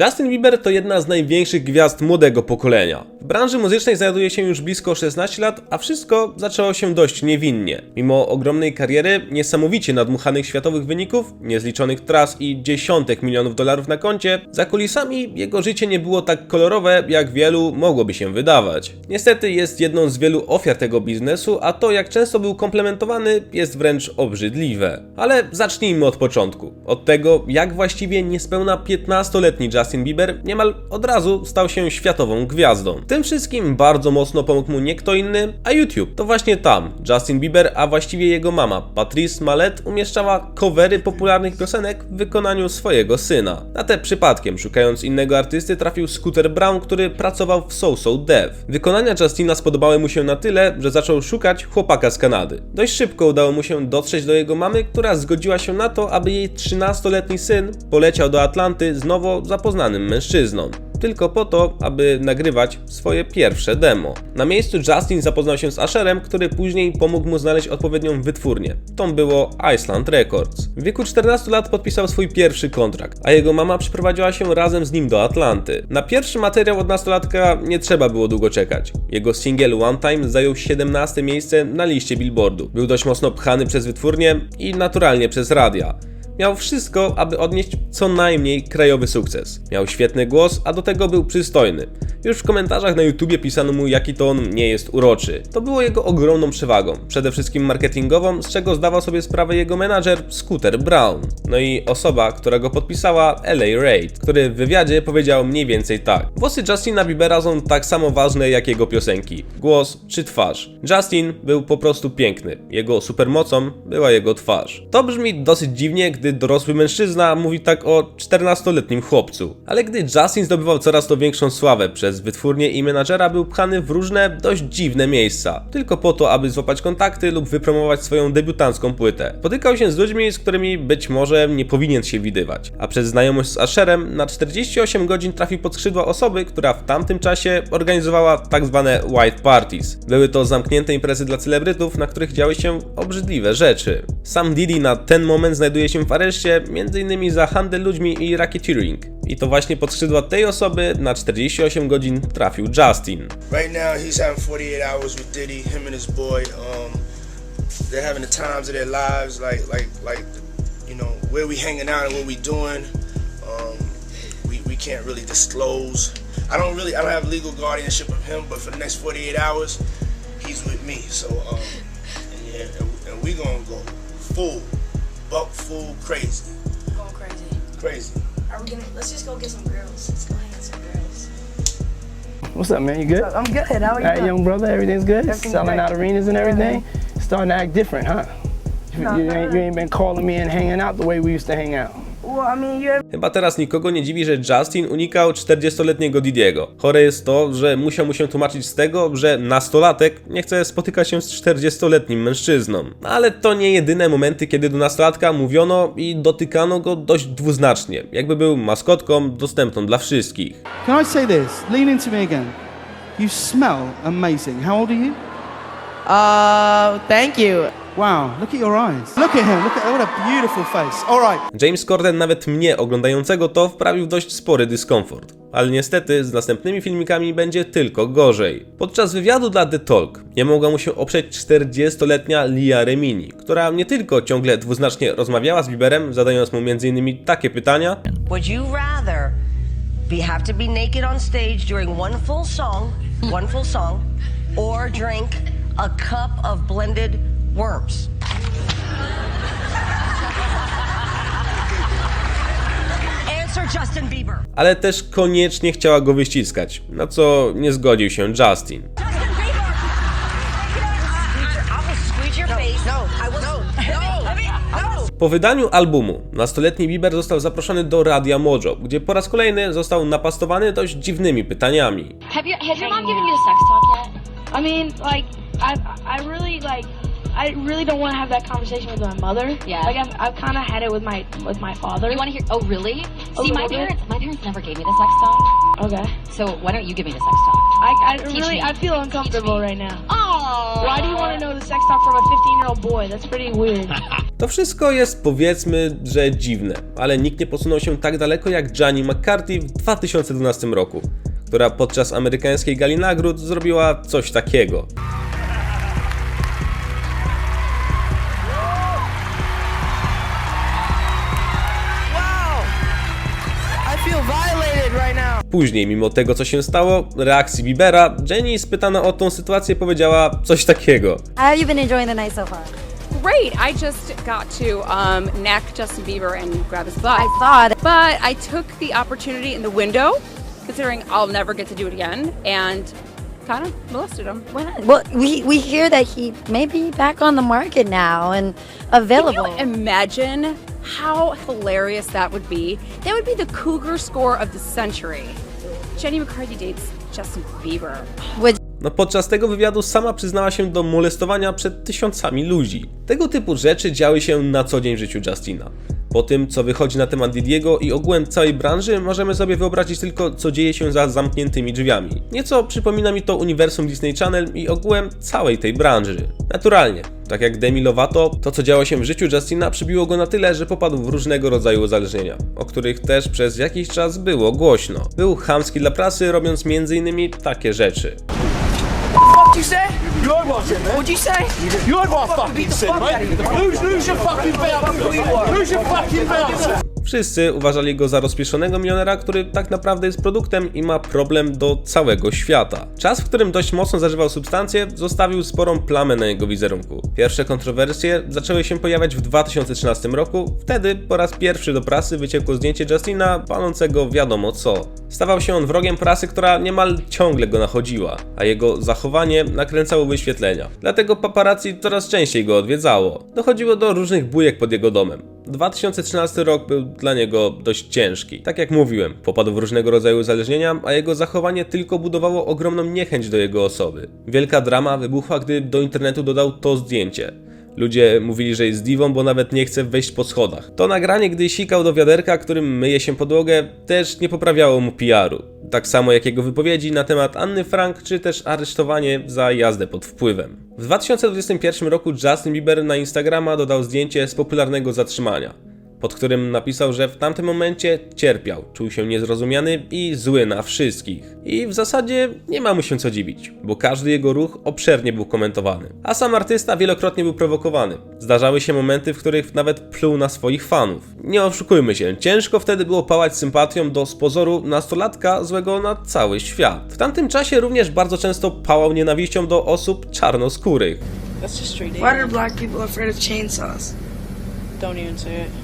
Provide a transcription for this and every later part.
Justin Bieber to jedna z największych gwiazd młodego pokolenia. Branży muzycznej znajduje się już blisko 16 lat, a wszystko zaczęło się dość niewinnie. Mimo ogromnej kariery, niesamowicie nadmuchanych światowych wyników, niezliczonych tras i dziesiątek milionów dolarów na koncie, za kulisami jego życie nie było tak kolorowe, jak wielu mogłoby się wydawać. Niestety jest jedną z wielu ofiar tego biznesu, a to jak często był komplementowany jest wręcz obrzydliwe. Ale zacznijmy od początku. Od tego, jak właściwie niespełna 15-letni Justin Bieber niemal od razu stał się światową gwiazdą. Tym wszystkim bardzo mocno pomógł mu nie kto inny, a YouTube. To właśnie tam Justin Bieber, a właściwie jego mama, Patrice Mallet, umieszczała covery popularnych piosenek w wykonaniu swojego syna. Na te przypadkiem, szukając innego artysty, trafił Scooter Brown, który pracował w So So Dev. Wykonania Justina spodobały mu się na tyle, że zaczął szukać chłopaka z Kanady. Dość szybko udało mu się dotrzeć do jego mamy, która zgodziła się na to, aby jej 13-letni syn poleciał do Atlanty z nowo zapoznanym mężczyzną tylko po to, aby nagrywać swoje pierwsze demo. Na miejscu Justin zapoznał się z Asherem, który później pomógł mu znaleźć odpowiednią wytwórnię. Tą było Iceland Records. W wieku 14 lat podpisał swój pierwszy kontrakt, a jego mama przyprowadziła się razem z nim do Atlanty. Na pierwszy materiał od nastolatka nie trzeba było długo czekać. Jego singiel One Time zajął 17 miejsce na liście Billboardu. Był dość mocno pchany przez wytwórnię i naturalnie przez radia. Miał wszystko, aby odnieść co najmniej krajowy sukces. Miał świetny głos, a do tego był przystojny. Już w komentarzach na YouTubie pisano mu, jaki to on nie jest uroczy. To było jego ogromną przewagą, przede wszystkim marketingową, z czego zdawał sobie sprawę jego menadżer Scooter Brown. No i osoba, która go podpisała, LA Raid, który w wywiadzie powiedział mniej więcej tak. Włosy Justina Biebera są tak samo ważne jak jego piosenki. Głos czy twarz. Justin był po prostu piękny. Jego supermocą była jego twarz. To brzmi dosyć dziwnie, gdy dorosły mężczyzna mówi tak o 14-letnim chłopcu. Ale gdy Justin zdobywał coraz to większą sławę przez wytwórnię i menadżera, był pchany w różne dość dziwne miejsca. Tylko po to, aby złapać kontakty lub wypromować swoją debiutancką płytę. Spotykał się z ludźmi, z którymi być może nie powinien się widywać. A przez znajomość z Asherem na 48 godzin trafił pod skrzydła osoby, która w tamtym czasie organizowała tak zwane white parties. Były to zamknięte imprezy dla celebrytów, na których działy się obrzydliwe rzeczy. Sam Diddy na ten moment znajduje się w areszcie, m.in. za handel ludźmi i racketeering. I to właśnie pod skrzydła tej osoby na 48 godzin trafił Justin. Right now, he's having 48 hours with Diddy, him and his boy. Um, they're having the times of their lives, like, like, like, you know, where we hanging out and what we doing. Um, we, we can't really disclose. I don't really, I don't have legal guardianship of him, but for the next 48 hours, he's with me. So, um, and yeah, and, and we gonna go full, buck full crazy, Going crazy. crazy. Are we gonna? Let's just go get some girls. Let's go hang with some girls. What's up, man? You good? I'm good. How are All you? right, doing? young brother, everything's good? Everything's Selling great. out arenas and Yeah, everything? Starting to act different, huh? You, you ain't, you ain't been calling me and hanging out the way we used to hang out. Chyba teraz nikogo nie dziwi, że Justin unikał 40-letniego Didiego. Chore jest to, że musiał mu się tłumaczyć z tego, że nastolatek nie chce spotykać się z 40-letnim mężczyzną. Ale to nie jedyne momenty, kiedy do nastolatka mówiono i dotykano go dość dwuznacznie, jakby był maskotką dostępną dla wszystkich. Can I say this? Lean into me again. You smell amazing. How old are you? Uh, thank you. Wow, look at your eyes. Look at him. Look at what a beautiful face. All right. James Corden nawet mnie oglądającego to wprawił w dość spory dyskomfort. Ale niestety z następnymi filmikami będzie tylko gorzej. Podczas wywiadu dla The Talk nie mogła mu się oprzeć 40-letnia Lia Remini, która nie tylko ciągle dwuznacznie rozmawiała z Bieberem, zadając mu m.in. takie pytania, Would you rather be have to be naked on stage during one full song, one full song, or drink a cup of blended worms? Answer Justin Bieber. ale też koniecznie chciała go wyściskać, na co nie zgodził się Justin. Your. No. No, no, no. Po wydaniu albumu, nastoletni Bieber został zaproszony do Radia Mojo, gdzie po raz kolejny został napastowany dość dziwnymi pytaniami. Have you has your mom given you a sex talk yet? I mean, like I I really like I really don't want to have that conversation with my mother. Yeah. Like I've, I've kind of had it with my with my father. You want to hear? Oh, really? See, little my bit. parents, my parents never gave me the sex talk. Okay. So why don't you give me the sex talk? I, I Teach really me. I feel uncomfortable right now. Oh. Why do you want to know the sex talk from a 15 year old boy? That's pretty weird. To wszystko jest powiedzmy, że dziwne, ale nikt nie posunął się tak daleko jak Gianni McCarthy w 2012 roku, która podczas amerykańskiej gali nagród zrobiła coś takiego. Później, mimo tego co się stało, reakcji Biebera, Jenny spytana o tą sytuację powiedziała coś takiego. How have you been enjoying the night so far? Great. I just got to um, neck Justin Bieber and grab his butt. I saw it. But I took the opportunity in the window, considering I'll never get to do it again, and kind of molested him. Why not? Well, we, we hear that he may be back on the market now and available. Imagine how hilarious that would be? That would be the cougar score of the century. Jenny McCarthy dates Justin Bieber. Would No podczas tego wywiadu sama przyznała się do molestowania przed tysiącami ludzi. Tego typu rzeczy działy się na co dzień w życiu Justina. Po tym, co wychodzi na temat Didiego i ogółem całej branży, możemy sobie wyobrazić tylko, co dzieje się za zamkniętymi drzwiami. Nieco przypomina mi to uniwersum Disney Channel i ogółem całej tej branży. Naturalnie, tak jak Demi Lovato, to co działo się w życiu Justina przybiło go na tyle, że popadł w różnego rodzaju uzależnienia, o których też przez jakiś czas było głośno. Był chamski dla prasy, robiąc m.in. takie rzeczy. What you say? You heard what I man. What'd you say? You heard what I fucking said, mate. Lose, lose your fucking belt. Lose your fucking belt. Wszyscy uważali go za rozpieszonego milionera, który tak naprawdę jest produktem i ma problem do całego świata. Czas, w którym dość mocno zażywał substancje, zostawił sporą plamę na jego wizerunku. Pierwsze kontrowersje zaczęły się pojawiać w 2013 roku, wtedy po raz pierwszy do prasy wyciekło zdjęcie Justina palącego wiadomo co. Stawał się on wrogiem prasy, która niemal ciągle go nachodziła, a jego zachowanie nakręcało wyświetlenia. Dlatego paparazzi coraz częściej go odwiedzało. Dochodziło do różnych bujek pod jego domem. 2013 rok był dla niego dość ciężki. Tak jak mówiłem, popadł w różnego rodzaju uzależnienia, a jego zachowanie tylko budowało ogromną niechęć do jego osoby. Wielka drama wybuchła, gdy do internetu dodał to zdjęcie. Ludzie mówili, że jest diwą, bo nawet nie chce wejść po schodach. To nagranie, gdy sikał do wiaderka, którym myje się podłogę, też nie poprawiało mu PR-u. Tak samo jak jego wypowiedzi na temat Anny Frank, czy też aresztowanie za jazdę pod wpływem. W 2021 roku Justin Bieber na Instagrama dodał zdjęcie z popularnego zatrzymania pod którym napisał, że w tamtym momencie cierpiał, czuł się niezrozumiany i zły na wszystkich. I w zasadzie nie ma mu się co dziwić, bo każdy jego ruch obszernie był komentowany. A sam artysta wielokrotnie był prowokowany. Zdarzały się momenty, w których nawet pluł na swoich fanów. Nie oszukujmy się, ciężko wtedy było pałać sympatią do z pozoru nastolatka złego na cały świat. W tamtym czasie również bardzo często pałał nienawiścią do osób czarnoskórych. That's just straight Why are black people afraid of chainsaws? Don't even say it.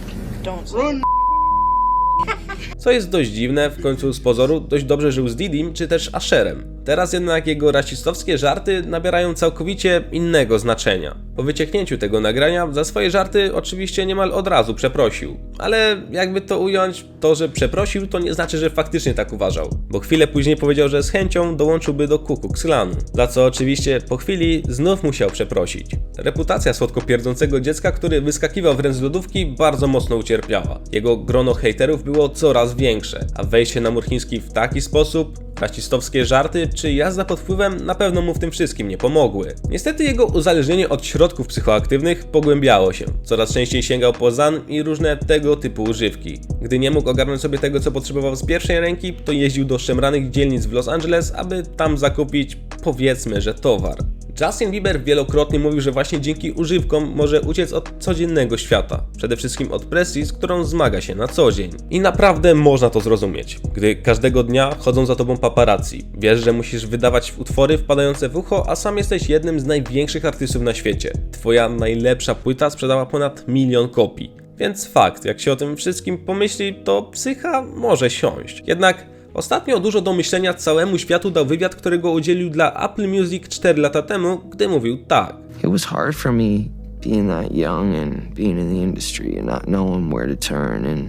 Co jest dość dziwne, w końcu z pozoru dość dobrze żył z Didim czy też Asherem. Teraz jednak jego rasistowskie żarty nabierają całkowicie innego znaczenia. Po wycieknięciu tego nagrania za swoje żarty oczywiście niemal od razu przeprosił. Ale jakby to ująć, to że przeprosił to nie znaczy, że faktycznie tak uważał. Bo chwilę później powiedział, że z chęcią dołączyłby do Ku Klux Klanu. Za co oczywiście po chwili znów musiał przeprosić. Reputacja słodko pierdzącego dziecka, który wyskakiwał wręcz z lodówki, bardzo mocno ucierpiała. Jego grono hejterów było coraz większe, a wejście na mur chiński w taki sposób, rasistowskie żarty czy jazda pod wpływem na pewno mu w tym wszystkim nie pomogły. Niestety jego uzależnienie od środków psychoaktywnych pogłębiało się. Coraz częściej sięgał po zan i różne tego typu używki. Gdy nie mógł ogarnąć sobie tego, co potrzebował z pierwszej ręki, to jeździł do szemranych dzielnic w Los Angeles, aby tam zakupić, powiedzmy, że towar. Justin Bieber wielokrotnie mówił, że właśnie dzięki używkom może uciec od codziennego świata, przede wszystkim od presji, z którą zmaga się na co dzień. I naprawdę można to zrozumieć, gdy każdego dnia chodzą za tobą paparazzi. Wiesz, że musisz wydawać utwory wpadające w ucho, a sam jesteś jednym z największych artystów na świecie. Twoja najlepsza płyta sprzedała ponad milion kopii. Więc fakt, jak się o tym wszystkim pomyśli, to psycha może siąść. Jednak Ostatnio dużo do myślenia całemu światu dał wywiad, którego udzielił dla Apple Music 4 lata temu, gdy mówił tak. It was hard for me being that young and being in the industry and not knowing where to turn and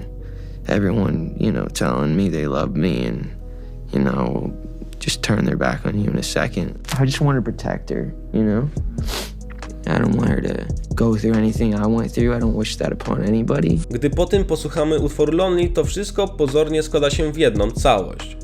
everyone, you know, telling me they love me and, you know, just turn their back on you in a second. I just wanted to protect her, you know? I don't want her to go through anything I went through. I don't wish that upon anybody. Gdy po tym posłuchamy utworu Lonely, to wszystko pozornie składa się w jedną całość.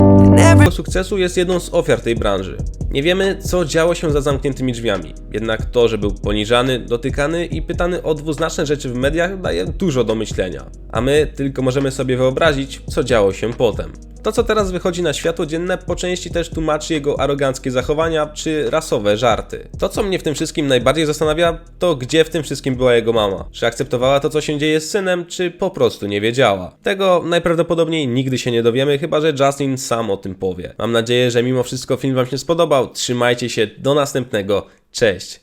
Jego sukcesu jest jedną z ofiar tej branży. Nie wiemy, co działo się za zamkniętymi drzwiami. Jednak to, że był poniżany, dotykany i pytany o dwuznaczne rzeczy w mediach daje dużo do myślenia. A my tylko możemy sobie wyobrazić, co działo się potem. To, co teraz wychodzi na światło dzienne, po części też tłumaczy jego aroganckie zachowania czy rasowe żarty. To, co mnie w tym wszystkim najbardziej zastanawia, to gdzie w tym wszystkim była jego mama. Czy akceptowała to, co się dzieje z synem, czy po prostu nie wiedziała. Tego najprawdopodobniej nigdy się nie dowiemy, chyba że Justin sam o tym powie. Mam nadzieję, że mimo wszystko film Wam się spodobał. Trzymajcie się, do następnego. Cześć!